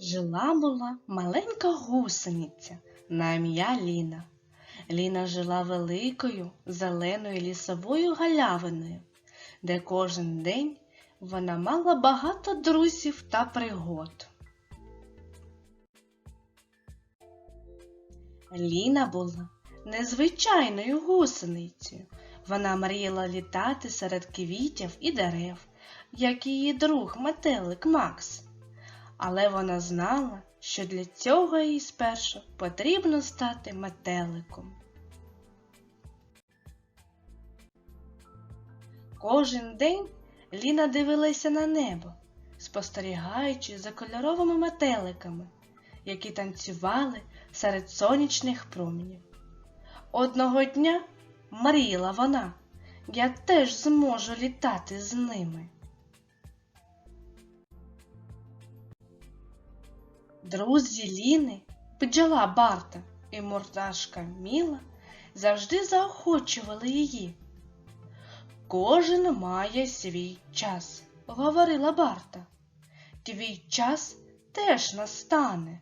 Жила була маленька гусениця на ім'я Ліна. Ліна жила великою зеленою лісовою галявиною, де кожен день вона мала багато друзів та пригод. Ліна була незвичайною гусеницею. Вона мріяла літати серед квітів і дерев, як її друг метелик Макс. Але вона знала, що для цього їй спершу потрібно стати метеликом. Кожен день Ліна дивилася на небо, спостерігаючи за кольоровими метеликами, які танцювали серед сонячних променів. Одного дня мріяла вона, я теж зможу літати з ними. Друзі Ліни, бджола Барта і мордашка Міла завжди заохочували її. Кожен має свій час, говорила Барта. Твій час теж настане.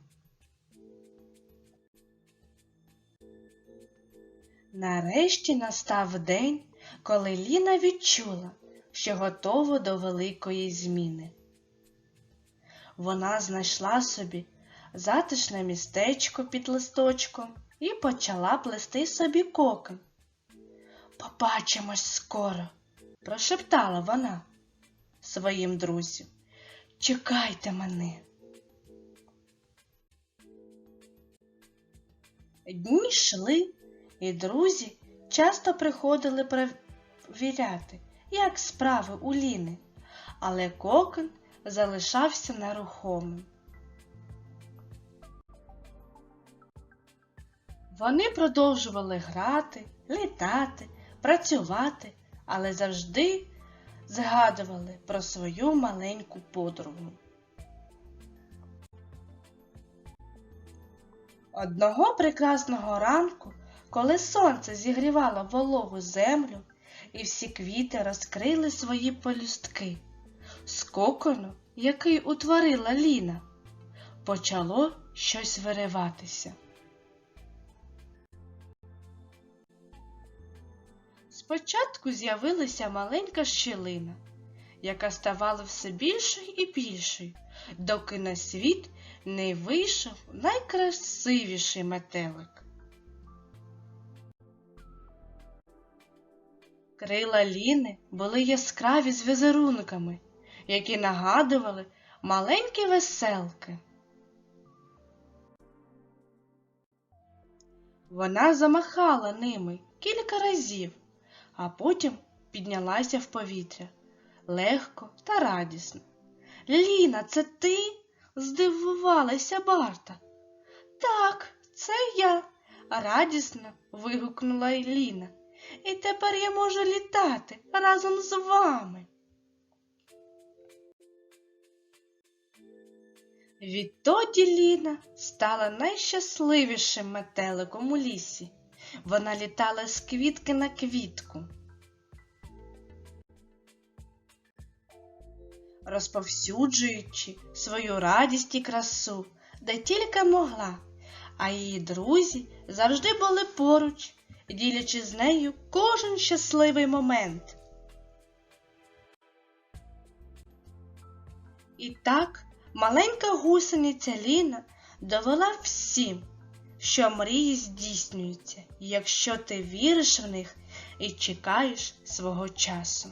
Нарешті настав день, коли Ліна відчула, що готова до великої зміни. Вона знайшла собі затишне містечко під листочком і почала плести собі кокон. Побачимось скоро, прошептала вона своїм друзям. Чекайте мене. Дні йшли, і друзі часто приходили перевіряти, як справи у Ліни, але кокон залишався нерухомим. Вони продовжували грати, літати, працювати, але завжди згадували про свою маленьку подругу. Одного прекрасного ранку, коли сонце зігрівало вологу землю, і всі квіти розкрили свої полюстки, з кокону, який утворила Ліна, почало щось вириватися. Спочатку з'явилася маленька щілина, яка ставала все більшою і більшою, доки на світ не вийшов найкрасивіший метелик. Крила Ліни були яскраві з візерунками, які нагадували маленькі веселки. Вона замахала ними кілька разів, а потім піднялася в повітря легко та радісно. Ліна, це ти? здивувалася Барта. Так, це я, радісно вигукнула Ліна. І тепер я можу літати разом з вами. Відтоді Ліна стала найщасливішим метеликом у лісі. Вона літала з квітки на квітку. Розповсюджуючи свою радість і красу, де тільки могла, а її друзі завжди були поруч, ділячи з нею кожен щасливий момент. І так маленька гусениця Ліна довела всім, що мрії здійснюються, якщо ти віриш в них і чекаєш свого часу.